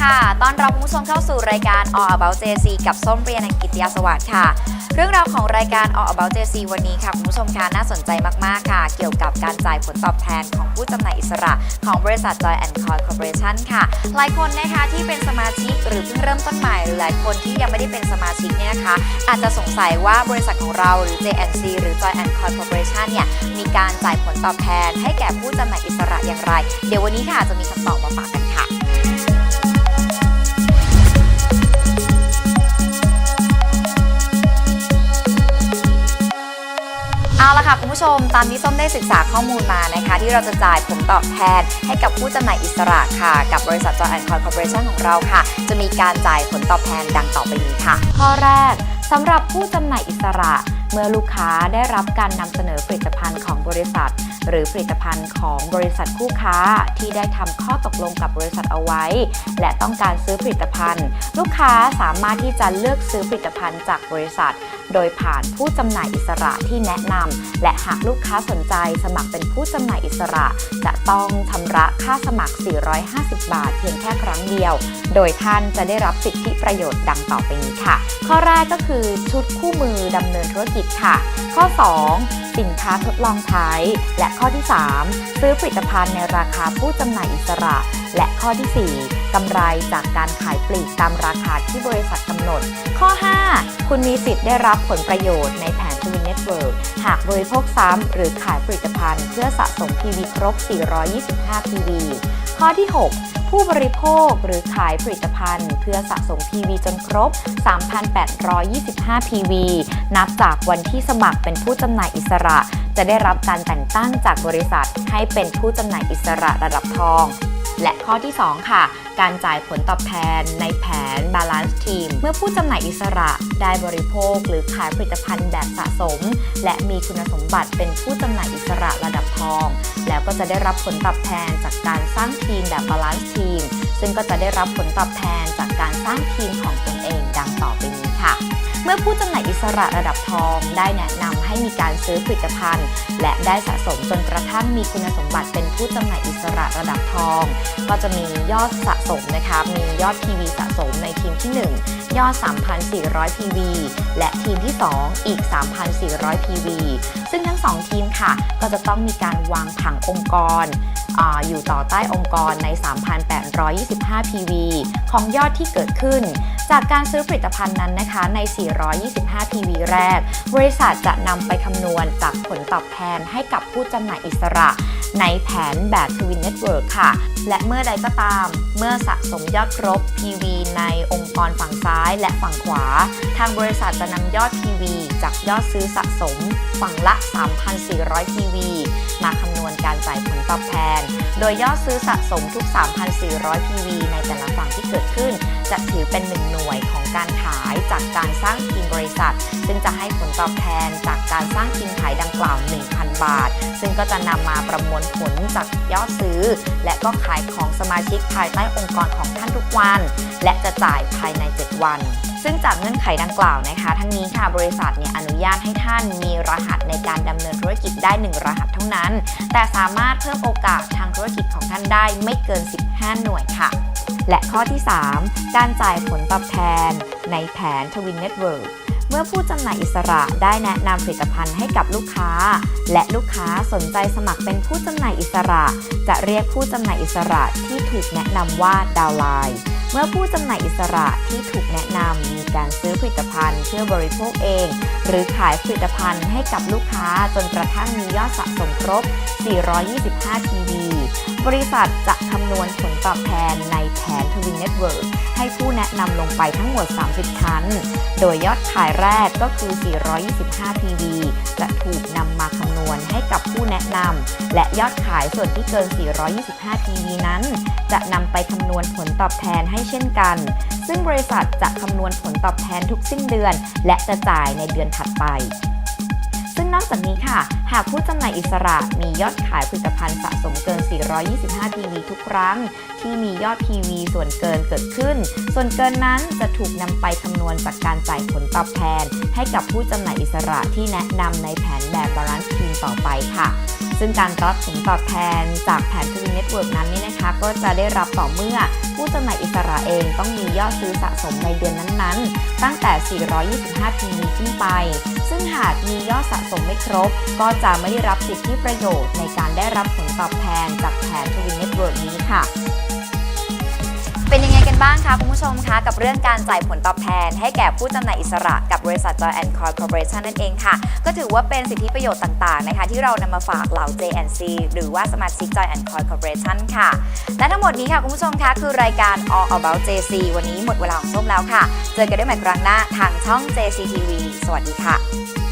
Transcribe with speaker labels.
Speaker 1: ค่ะ ต้อนรับคุณผู้ชมเข้าสู่รายการ All About JC กับส้มเรียนกิตยาสวัสดิ์ค่ะ เรื่องราวของรายการ All About JC วันนี้ค่ะ คุณผู้ชมคะน่าสนใจมากๆค่ะ เกี่ยวกับการจ่ายผลตอบแทนของผู้จำหน่ายอิสระ ของบริษัท Joy and Coy Corporation ค่ะ หลายคนนะคะที่เป็นสมาชิกหรือเพิ่งเริ่มต้นใหม่หรือหลายคนที่ยังไม่ได้เป็นสมาชิกเนี่ยนะคะอาจจะสงสัยว่าบริษัทของเราหรือ JNC หรือ Joy and Coy Corporation เนี่ยมีการจ่ายผลตอบแทนให้แก่ผู้จำหน่ายอิสระอย่างไร เดี๋ยววันนี้ค่ะจะมีคำตอบมาฝากกันค่ะ มตามที่ส้มได้ศึกษาข้อมูลมานะคะ ที่เราจะจ่ายผลตอบแทน ให้กับผู้จำหน่ายอิสระค่ะ กับบริษัท Joy and Coy Corporation ของเราค่ะ จะมีการจ่ายผลตอบแทนดังต่อไปนี้ค่ะ ข้อแรกสำหรับผู้จำหน่ายอิสระเมื่อลูกค้าได้รับการนำเสนอผลิตภัณฑ์ของบริษัท หรือผลิตภัณฑ์ของบริษัทคู่ค้าที่ได้ทำข้อตกลงกับบริษัทเอาไว้ และต้องการซื้อผลิตภัณฑ์ ลูกค้าสามารถที่จะเลือกซื้อผลิตภัณฑ์จากบริษัท โดยผ่านผู้จำหน่ายอิสระที่แนะนำและหากลูกค้าสนใจสมัครเป็นผู้จำหน่ายอิสระ จะต้องชำระค่าสมัคร 450 บาท เพียงแค่ครั้งเดียว โดยท่านจะได้รับสิทธิประโยชน์ดังต่อไปนี้ค่ะ ข้อแรกก็คือชุดคู่มือดำเนินธุรกิจค่ะ ข้อ 2 สินค้าทดลองใช้ และข้อที่ 3 ซื้อผลิตภัณฑ์ในราคาผู้จำหน่ายอิสระและข้อที่ 4กำไรจากการขายปลีกตามราคาที่บริษัทกำหนด ข้อ 5 คุณมีสิทธิ์ได้รับผลประโยชน์ในแผนทวินเน็ตเวิร์หากบริโภคซ้ำหรือขายผลิตภัณฑ์ เพื่อสะสม PV ครบ 425 PV ข้อที่ 6 ผู้บริโภคหรือขายผลิตภัณฑ์ เพื่อสะสม PV จนครบ 3,825 PV นับจากวันที่สมัครเป็นผู้จำหน่ายอิสระ จะได้รับการแต่งตั้งจากบริษัทให้เป็นผู้จำหน่ายอิสระระดับทอง และข้อที่ 2 ค่ะ การจ่ายผลตอบแทนในแผน Balance Team เมื่อผู้จำหน่ายอิสระได้บริโภค หรือขายผลิตภัณฑ์แบบสะสม และมีคุณสมบัติเป็นผู้จำหน่ายอิสระระดับทอง แล้วก็จะได้รับผลตอบแทนจากการสร้างทีมแบบ Balance Team ซึ่งก็จะได้รับผลตอบแทนจากการสร้างทีมของตนเองดังต่อไปนี้ค่ะ เมื่อผู้จำหน่ายอิสระระดับทองได้แนะนำให้มีการซื้อผลิตภัณฑ์ และได้สะสมจนกระทั่งมีคุณสมบัติเป็นผู้จำหน่ายอิสระระดับทอง ก็จะมียอดสะสมนะคะมียอด PV สะสมในทีมที่ 1 ยอด 3,400 PV และทีมที่ 2 อีก 3,400 PV ซึ่งทั้ง 2 ทีมค่ะ ก็จะต้องมีการวางผังองค์กรออยู่ต่อใต้องค์กรใน 3,825 PV ของยอดที่เกิดขึ้น จากการซื้อผลิตภัณฑ์นั้นนะคะใน 425 PV แรก บริษัทจะนำไปคำนวณจากผลตอบแทนให้กับผู้จำหน่ายอิสระ ในแผนแบบ Twin Network ค่ะ และเมื่อใดก็ตาม เมื่อสะสมยอดครบ PV ในองค์กรฝั่งซ้ายและฝั่งขวา ทางบริษัทจะนำยอด PV จากยอดซื้อสะสมฝั่งละ 3,400 PV มาคำนวณการจ่ายผลตอบแทน โดยยอดซื้อสะสมทุก 3,400 PV ในแต่ละฝั่งที่เกิดขึ้น จะถือเป็นหนึ่งหน่วยของการขายจากการสร้างทีมบริษัท ซึ่งจะให้ผลตอบแทนจากการสร้างทีมขายดังกล่าว 1,000 บาท ซึ่งก็จะนำมาประมวลผลจากยอดซื้อ และก็ขายของสมาชิกภายใต้องค์กรของท่านทุกวัน และจะจ่ายภายใน 7 วันซึ่งจากเงื่อนไขดังกล่าวนะคะ ทั้งนี้ค่ะบริษัทเนี่ยอนุญาตให้ท่านมีรหัสในการดำเนินธุรกิจได้ 1 รหัสเท่านั้นแต่สามารถเพิ่มโอกาสทางธุรกิจของท่านได้ไม่เกิน 15 หน่วยค่ะ และข้อที่ 3 การจ่ายผลตอบแทนในแผนทวินเน็ตเวิร์ เมื่อผู้จำหน่ายอิสระได้แนะนำผลิตภัณฑ์ให้กับลูกค้า และลูกค้าสนใจสมัครเป็นผู้จำหน่ายอิสระ จะเรียกผู้จำหน่ายอิสระที่ถูกแนะนำว่าดาวไลน์เมื่อผู้จำหน่ายอิสระที่ถูกแนะนำมีการซื้อผลิตภัณฑ์เพื่อบริโภคเอง หรือขายผลิตภัณฑ์ให้กับลูกค้าจนกระทั่งมียอดสะสมครบ 425 PV บริษัทจะคำนวณผลตอบแทนในแผนทวินเน็ตเวิร์ให้ผู้แนะนำลงไปทั้งหมด 30 ชั้น โดยยอดขายแรกก็คือ 425 PV จะถูกนำมาคำนวณให้กับผู้แนะนำ และยอดขายส่วนที่เกิน 425 PV นั้น จะนำไปคำนวณผลตอบแทนให้เช่นกัน ซึ่งบริษัทจะคำนวณผลตอบแทนทุกสิ้นเดือน และจะจ่ายในเดือนถัดไป ซึ่งนอกจากนี้ค่ะ หากผู้จำหน่ายอิสระมียอดขายผลิตภัณฑ์สะสมเกิน 425 PV ทุกครั้ง ที่มียอด PV ส่วนเกินเกิดขึ้น ส่วนเกินนั้นจะถูกนำไปคำนวณจากการจ่ายผลตอบแทน ให้กับผู้จำหน่ายอิสระที่แนะนำในแผนแบบบาลานซ์ทีมต่อไปค่ะ ซึ่งการรับผลตอบแทนจากแผนทวิน เน็ตเวิร์กนั้นนี่นะคะ ก็จะได้รับต่อเมื่อผู้จำหน่ายอิสระเองต้องมียอดซื้อสะสมในเดือนนั้นๆ ตั้งแต่ 425 PV ขึ้นไป ซึ่งหากมียอดสะสมไม่ครบ ก็จะไม่ได้รับสิทธิประโยชน์ในการได้รับผลตอบแทนจากแผนทวินเน็ตเวิร์กนี้ค่ะ เป็นยังไงกันบ้างคะคุณผู้ชมคะกับเรื่องการจ่ายผลตอบแทน ให้แก่ผู้จำหน่ายอิสระกับบริษัท Joy and Coy Corporation นั่นเองค่ะ ก็ถือว่าเป็นสิทธิประโยชน์ต่างๆนะคะที่เรานำมาฝากเหล่า JNC หรือว่าสมาชิก Joy and Coy Corporation ค่ะ และทั้งหมดนี้ค่ะคุณผู้ชมคะคือรายการ All About JC วันนี้หมดเวลาของส้มแล้วค่ะ เจอกันได้ใหม่ครั้งหน้าทางช่อง JCTV สวัสดีค่ะ